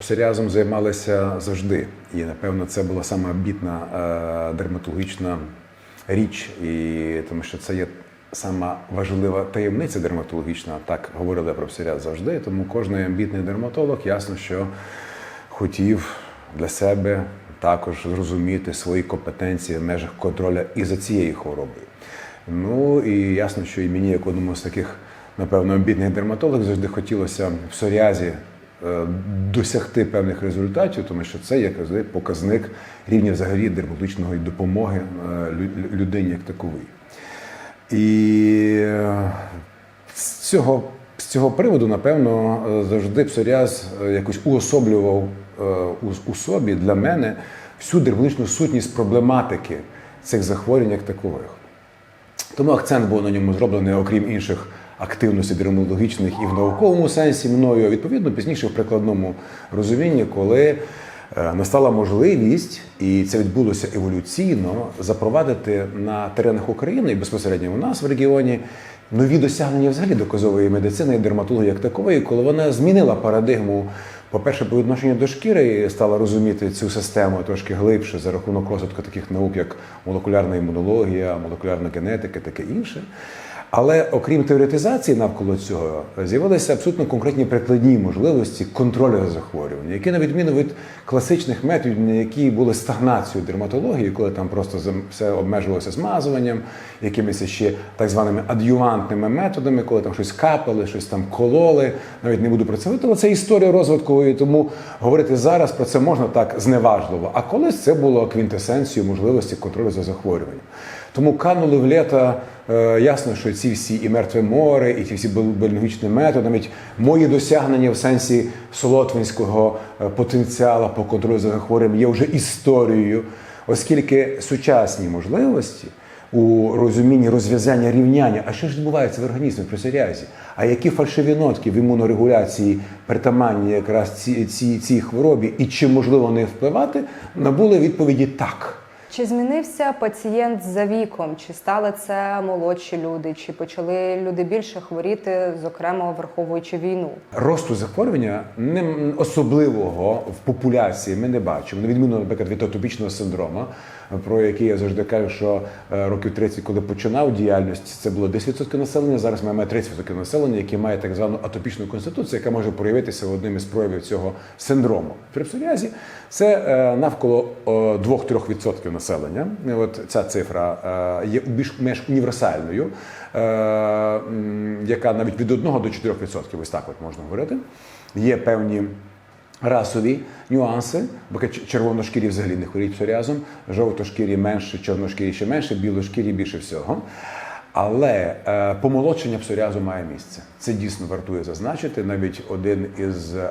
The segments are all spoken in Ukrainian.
Псоріазом займалися завжди, і напевно це була сама амбітна е, дерматологічна річ, і тому що це є сама важлива таємниця дерматологічна. Так говорили про псоріаз завжди. Тому кожен амбітний дерматолог ясно, що хотів для себе також зрозуміти свої компетенції в межах контроля і за цією хворобою. Ну і ясно, що і мені, як одному з таких, напевно, амбітних дерматологів, завжди хотілося в псоріазі досягти певних результатів, тому що це казали, показник рівня взагалі дерматологічної допомоги е, людині як таковій. І е, з цього, з цього приводу, напевно, е, завжди псоріаз е, якось уособлював е, у, собі для мене всю дерматологічну сутність проблематики цих захворювань як такових. Тому акцент був на ньому зроблений, окрім інших активностей дерматологічних і в науковому сенсі мною, а відповідно пізніше в прикладному розумінні, коли е, настала можливість, і це відбулося еволюційно, запровадити на теренах України і безпосередньо у нас в регіоні нові досягнення взагалі доказової медицини і дерматології як такової, коли вона змінила парадигму. По-перше, по відношенню до шкіри стала розуміти цю систему трошки глибше за рахунок розвитку таких наук, як молекулярна імунологія, молекулярна генетика, таке інше. Але окрім теоретизації навколо цього, з'явилися абсолютно конкретні прикладні можливості контролю за захворюванням, які, на відміну від класичних методів, які були стагнацією дерматології, коли там просто все обмежувалося змазуванням, якимись ще так званими ад'ювантними методами, коли там щось капали, щось там кололи. Навіть не буду про це але це історія розвитку, і тому говорити зараз про це можна так зневажливо. А колись це було квінтесенцією можливості контролю за захворюванням. Тому канули в літо, е, ясно, що ці всі і мертве море, і ці всі біо- біологічні методи, навіть мої досягнення в сенсі солотвинського е, потенціалу по контролю за захворюванням є вже історією, оскільки сучасні можливості у розумінні розв'язання рівняння, а що ж відбувається в організмі при псоріазі? А які фальшиві нотки в імунорегуляції притаманні якраз ці, ці, цій хворобі, і чи можливо не впливати, набули відповіді так. Чи змінився пацієнт за віком? Чи стали це молодші люди? Чи почали люди більше хворіти, зокрема враховуючи війну? Росту захворювання не особливого в популяції ми не бачимо. На відміну, наприклад, від атопічного синдрому, про який я завжди кажу, що е, років 30, коли починав діяльність, це було 10% населення. Зараз ми маємо 30% населення, яке має так звану атопічну конституцію, яка може проявитися одним із проявів цього синдрому. При псоріазі це е, навколо е, 2-3% населення. От ця цифра е, є більш менш універсальною, е, яка навіть від 1 до 4%, ось так от можна говорити. Є певні расові нюанси, бо червоношкірі взагалі не хворіють псоріазом, жовтошкірі менше, чорношкірі ще менше, білошкірі більше всього. Але е, помолодшення псоріазу має місце. Це дійсно вартує зазначити. Навіть один із е,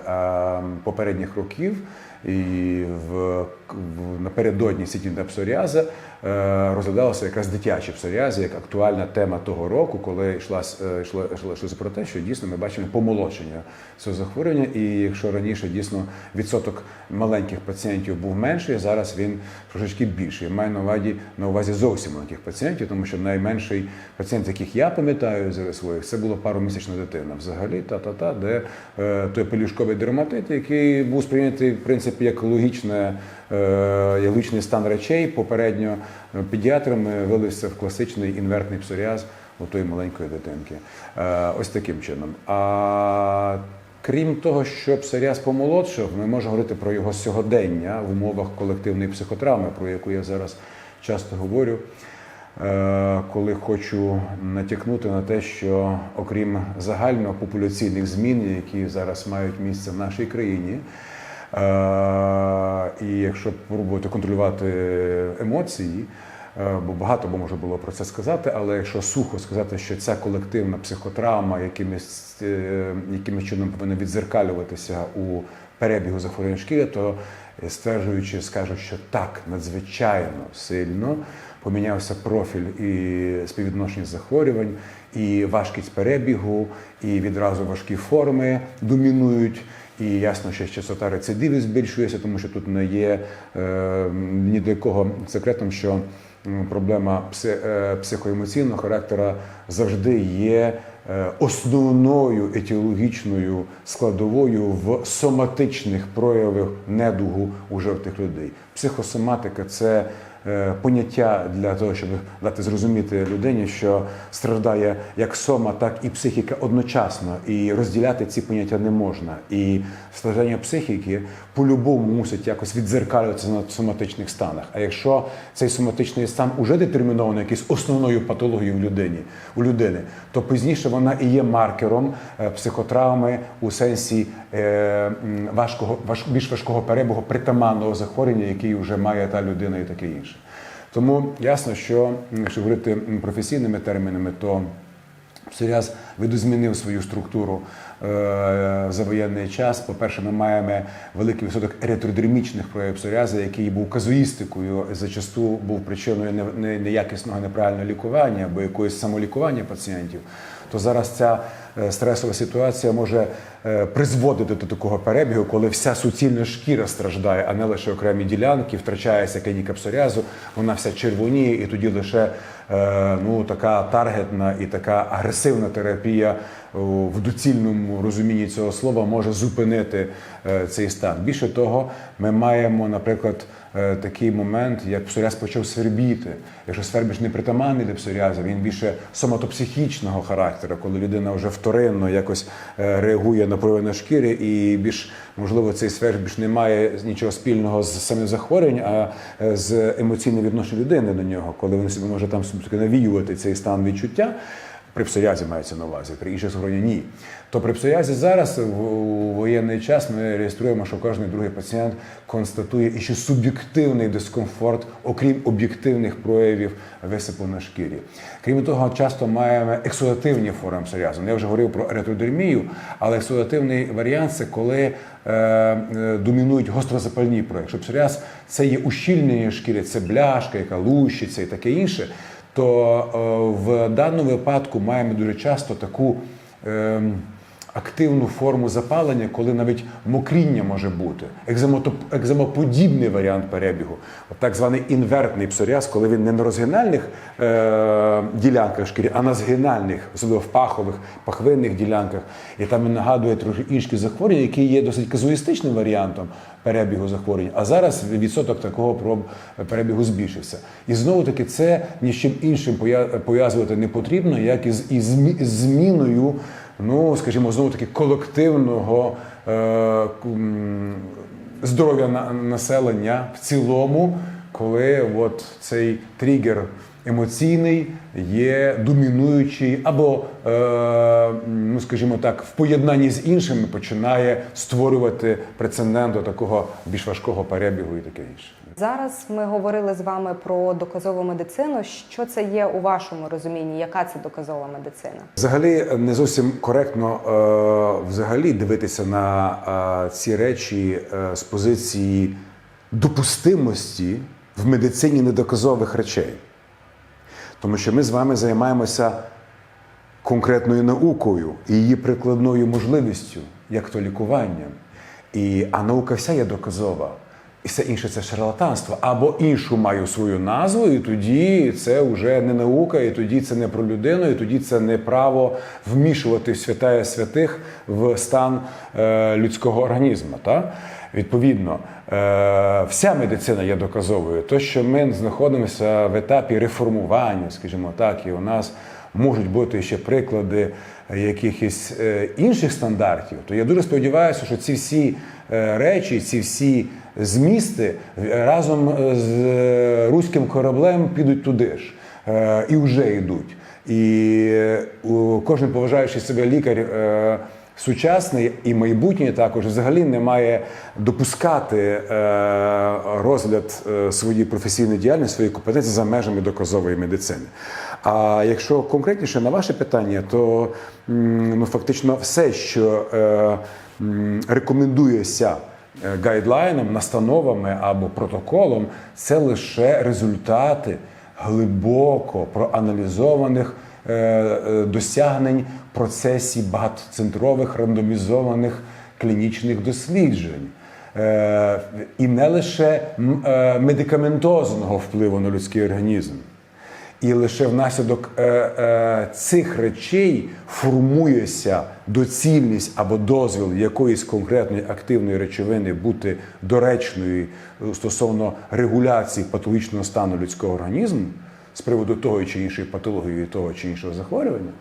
попередніх років і в, в напередодні сітіння псоріаза е, розглядалося якраз дитячі псоріази як актуальна тема того року, коли йшла, е, йшло, йшло, про те, що дійсно ми бачимо помолодшення цього захворювання. І якщо раніше дійсно відсоток маленьких пацієнтів був менший, зараз він трошечки більший. Маю на увазі на увазі зовсім маленьких пацієнтів, тому що найменший пацієнт, яких я пам'ятаю з своїх, це була паромісячна дитина. Взагалі, та-та-та, де е, той пелюшковий дерматит, який був сприйнятий в принципі як логічне, е, як стан речей, попередньо е, педіатрами вилився в класичний інвертний псоріаз у тої маленької дитинки. Е, ось таким чином. А Крім того, що псоріаз помолодшав, ми можемо говорити про його сьогодення в умовах колективної психотравми, про яку я зараз часто говорю, е, коли хочу натякнути на те, що окрім загальнопопуляційних змін, які зараз мають місце в нашій країні, е, і якщо пробувати контролювати емоції, Е, бо багато б можна було про це сказати, але якщо сухо сказати, що ця колективна психотравма якимось, е, якимось чином повинна відзеркалюватися у перебігу захворювання шкіри, то е, стверджуючи, скажуть, що так надзвичайно сильно помінявся профіль і співвідношення захворювань, і важкість перебігу, і відразу важкі форми домінують. І ясно, що частота рецидивів збільшується, тому що тут не є е, ні для кого секретом, що проблема пси, е, психоемоційного характера завжди є е, основною етіологічною складовою в соматичних проявах недугу у жовтих людей. Психосоматика це поняття для того, щоб дати зрозуміти людині, що страждає як сома, так і психіка одночасно, і розділяти ці поняття не можна. І страждання психіки по-любому мусить якось відзеркалюватися на соматичних станах. А якщо цей соматичний стан уже детермінований якоюсь основною патологією в людині, у людини, то пізніше вона і є маркером е, психотравми у сенсі е, важкого, більш важкого перебігу притаманного захворювання, який вже має та людина і таке інше. Тому ясно, що якщо говорити професійними термінами, то Псоріаз видозмінив свою структуру е, за воєнний час. По-перше, ми маємо великий відсоток еритродермічних проявів псоріазу, який був казуїстикою, зачасту був причиною не- не- неякісного неправильного лікування або якогось самолікування пацієнтів. То зараз ця стресова ситуація може е, призводити до такого перебігу, коли вся суцільна шкіра страждає, а не лише окремі ділянки, втрачається клініка псоріазу, вона вся червоніє, і тоді лише е, ну, така таргетна і така агресивна терапія в доцільному розумінні цього слова може зупинити е, цей стан. Більше того, ми маємо, наприклад, е, такий момент, як псоріаз почав свербіти. Якщо свербіж не притаманний для псоріазу, він більше соматопсихічного характеру, коли людина вже вторинно якось е, реагує на прояви на шкірі, і більш можливо цей свербіж не має нічого спільного з самим захворюванням, а е, з емоційним відношенням людини до нього, коли він собі може там навіювати цей стан відчуття. При псоріазі мається на увазі, при інших захворюваннях ні. То при псоріазі зараз в воєнний час ми реєструємо, що кожен другий пацієнт констатує і ще суб'єктивний дискомфорт, окрім об'єктивних проявів висипу на шкірі. Крім того, часто маємо ексудативні форми псоріазу. Я вже говорив про еритродермію, але ексудативний варіант це коли е, е, домінують гострозапальні прояви. Якщо псоріаз це є ущільнення шкіри, це бляшка, яка лущиться і таке інше то е, в даному випадку маємо дуже часто таку ем, активну форму запалення, коли навіть мокріння може бути, екземото- екземоподібний варіант перебігу, так званий інвертний псоріаз, коли він не на розгинальних е, ділянках шкіри, а на згинальних, особливо в пахових, пахвинних ділянках. І там він нагадує трохи інші захворювання, які є досить казуїстичним варіантом перебігу захворювань. А зараз відсоток такого проб перебігу збільшився. І знову таки це ні з чим іншим пов'язувати не потрібно, як змі- із зміною, ну скажімо, знову таки колективного е, здоров'я населення в цілому, коли от цей тригер емоційний є домінуючий, або, е, ну скажімо так, в поєднанні з іншими починає створювати прецедент до такого більш важкого перебігу і таке інше. Зараз ми говорили з вами про доказову медицину. Що це є у вашому розумінні? Яка це доказова медицина? Взагалі не зовсім коректно е, взагалі дивитися на е, ці речі е, з позиції допустимості в медицині недоказових речей. Тому що ми з вами займаємося конкретною наукою і її прикладною можливістю, як то лікуванням. І, а наука вся є доказова. І все інше це шарлатанство. Або іншу маю свою назву, і тоді це вже не наука, і тоді це не про людину, і тоді це не право вмішувати святая святих в стан е, людського організму. Та? Відповідно, е, вся медицина є доказовою. То, що ми знаходимося в етапі реформування, скажімо так, і у нас можуть бути ще приклади якихось е, інших стандартів, то я дуже сподіваюся, що ці всі е, речі, ці всі змісти е, разом з е, руським кораблем підуть туди ж е, і вже йдуть. І е, кожен поважаючий себе лікар. е, Сучасний і майбутнє також взагалі не має допускати е, розгляд е, своєї професійної діяльності, своєї компетенції за межами доказової медицини. А якщо конкретніше на ваше питання, то ну, фактично все, що е, рекомендується е, гайдлайном, настановами або протоколом, це лише результати глибоко проаналізованих е, е, досягнень в багатоцентрових рандомізованих клінічних досліджень. Е, І не лише е, медикаментозного впливу на людський організм. І лише внаслідок е, е, цих речей формується доцільність або дозвіл якоїсь конкретної активної речовини бути доречною стосовно регуляції патологічного стану людського організму з приводу того чи іншої патології, того чи іншого захворювання.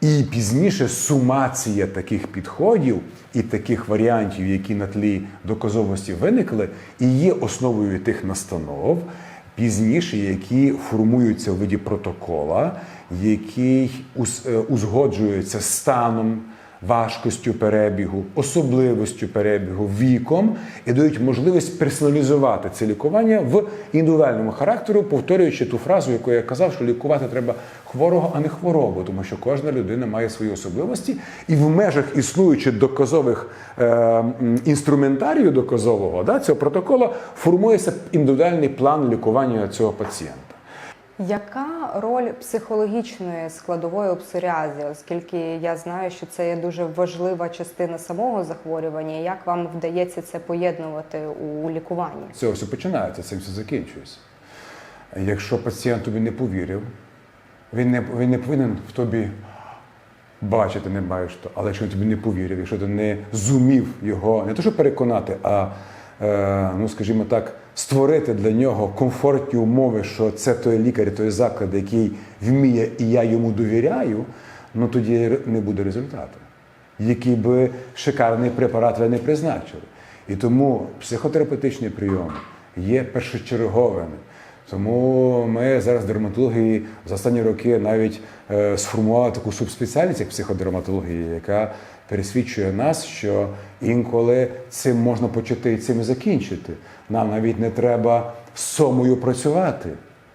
І пізніше сумація таких підходів і таких варіантів, які на тлі доказовості виникли, і є основою тих настанов, пізніше, які формуються у виді протокола, який е, узгоджується станом, важкостю перебігу, особливостю перебігу, віком і дають можливість персоналізувати це лікування в індивідуальному характеру, повторюючи ту фразу, яку я казав, що лікувати треба хворого, а не хворобу, тому що кожна людина має свої особливості, і в межах існуючих доказових е, інструментарію доказового да, цього протокола формується індивідуальний план лікування цього пацієнта. Яка роль психологічної складової у псоріазі, оскільки я знаю, що це є дуже важлива частина самого захворювання, як вам вдається це поєднувати у лікуванні? Цього все починається, цим все закінчується. Якщо пацієнт тобі не повірив, він не, він не повинен в тобі бачити, не бачиш то. Але якщо він тобі не повірив, якщо ти не зумів його не то, що переконати, а е, ну, скажімо так, створити для нього комфортні умови, що це той лікар, той заклад, який вміє, і я йому довіряю, ну тоді не буде результату який би шикарний препарат ви не призначили. І тому психотерапевтичний прийом є першочерговими. Тому ми зараз дерматології за останні роки навіть е, сформували таку субспеціальність, як психодерматологія, яка пересвідчує нас, що інколи цим можна почати і цим і закінчити. Нам навіть не треба сомою працювати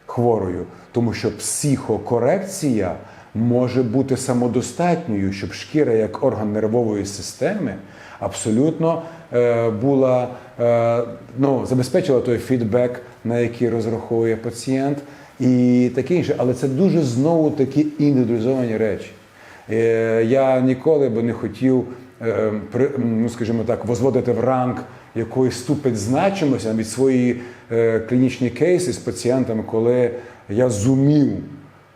хворою, тому що психокорекція може бути самодостатньою, щоб шкіра як орган нервової системи абсолютно е, була е, ну, забезпечила той фідбек, на який розраховує пацієнт, і таке інше. Але це дуже знову такі індивідуалізовані речі. Е, я ніколи би не хотів, е, ну скажімо так, возводити в ранг якоїсь ступень значимості навіть свої е, клінічні кейси з пацієнтами, коли я зумів,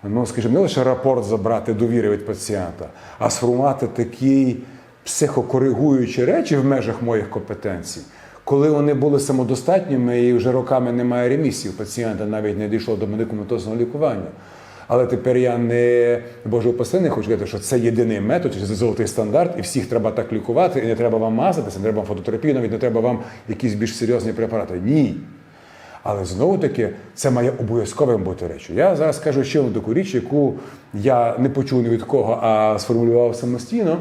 ну скажімо, не лише рапорт забрати довіри від пацієнта, а сформувати такі психокоригуючі речі в межах моїх компетенцій. Коли вони були самодостатніми і вже роками немає ремісії, пацієнта навіть не дійшло до медикаментозного лікування. Але тепер я не Боже упаси, не хочу сказати, що це єдиний метод, це золотий стандарт, і всіх треба так лікувати, і не треба вам мазатися, не треба вам фототерапію, навіть не треба вам якісь більш серйозні препарати. Ні. Але знову таки це має обов'язковим бути речі. Я зараз скажу ще одну таку річ, яку я не почув ні від кого, а сформулював самостійно.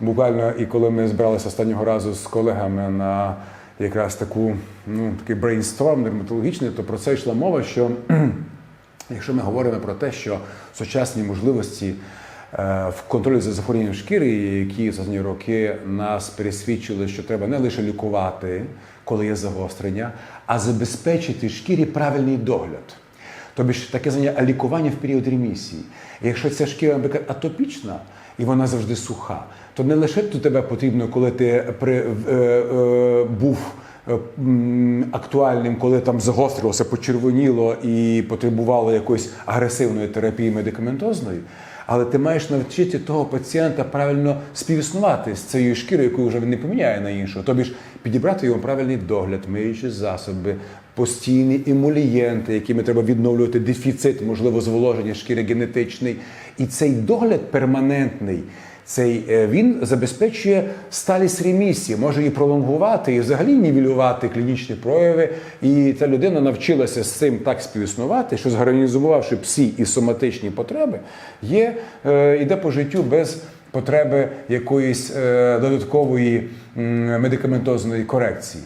Буквально, і коли ми збиралися останнього разу з колегами на якраз таку, ну, такий брейнсторм дерматологічний, то про це йшла мова, що Якщо ми говоримо про те, що сучасні можливості е, в контролі за захворюванням шкіри, які за останні роки нас пересвідчили, що треба не лише лікувати, коли є загострення, а забезпечити шкірі правильний догляд. Тобто ж таке заняття лікування в період ремісії. Якщо ця шкіра, наприклад, атопічна і вона завжди суха, то не лише до тебе потрібно, коли ти при, е, е, був актуальним, коли там загострилося, почервоніло і потребувало якоїсь агресивної терапії медикаментозної. Але ти маєш навчити того пацієнта правильно співіснувати з цією шкірою, яку вже він не поміняє на іншу. Тобі ж підібрати йому правильний догляд, миючі засоби, постійні емолієнти, якими треба відновлювати дефіцит, можливо, зволоження шкіри генетичний. І цей догляд перманентний. Цей е, він забезпечує сталість ремісії, може її пролонгувати і взагалі нівелювати клінічні прояви. І та людина навчилася з цим так співіснувати, що згармонізувавши всі і соматичні потреби, є е, іде по життю без потреби якоїсь е, додаткової медикаментозної корекції.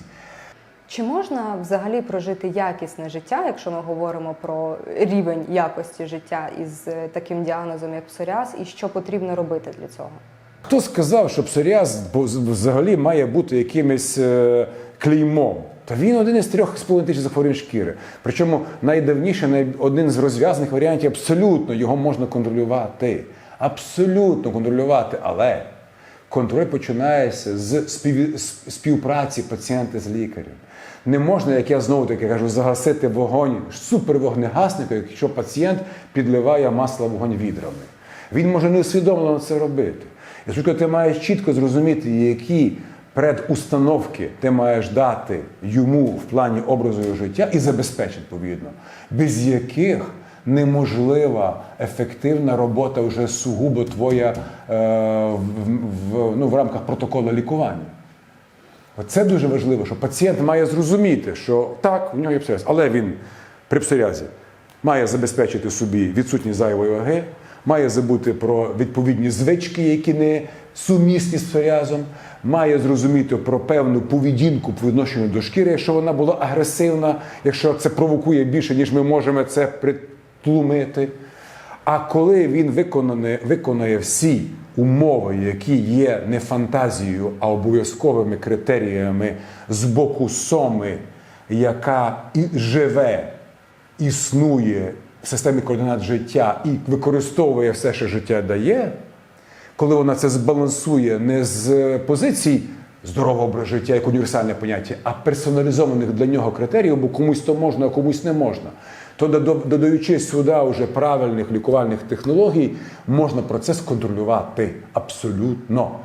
Чи можна взагалі прожити якісне життя, якщо ми говоримо про рівень якості життя із е, таким діагнозом, як псоріаз, і що потрібно робити для цього? Хто сказав, що псоріаз взагалі має бути якимось е, клеймом? Та він один із трьох тисяч захворювань шкіри. Причому найдавніше, най- один з розв'язаних варіантів, абсолютно його можна контролювати. Абсолютно контролювати. Але Контроль починається з спів... співпраці пацієнта з лікарем. Не можна, як я знову таки кажу, загасити вогонь супервогнегасником, якщо пацієнт підливає масло вогонь відрами. Він може неусвідомлено це робити. Якщо ти маєш чітко зрозуміти, які предустановки ти маєш дати йому в плані образу його життя і забезпечити, відповідно, без яких неможлива ефективна робота вже сугубо твоя е, в, в, ну, в рамках протоколу лікування. Це дуже важливо, що пацієнт має зрозуміти, що так, у нього є псоріаз, але він при псоріазі має забезпечити собі відсутність зайвої ваги, має забути про відповідні звички, які не сумісні з псоріазом, має зрозуміти про певну поведінку по відношенню до шкіри, якщо вона була агресивна, якщо це провокує більше, ніж ми можемо це притлумити. А коли він виконане, виконає всі умови, які є не фантазією, а обов'язковими критеріями з боку соми, яка і живе, існує в системі координат життя і використовує все, що життя дає, коли вона це збалансує не з позицій здорового образу життя як універсальне поняття, а персоналізованих для нього критеріїв, бо комусь то можна, а комусь не можна. То додаючи сюди вже правильних лікувальних технологій, можна процес контролювати абсолютно.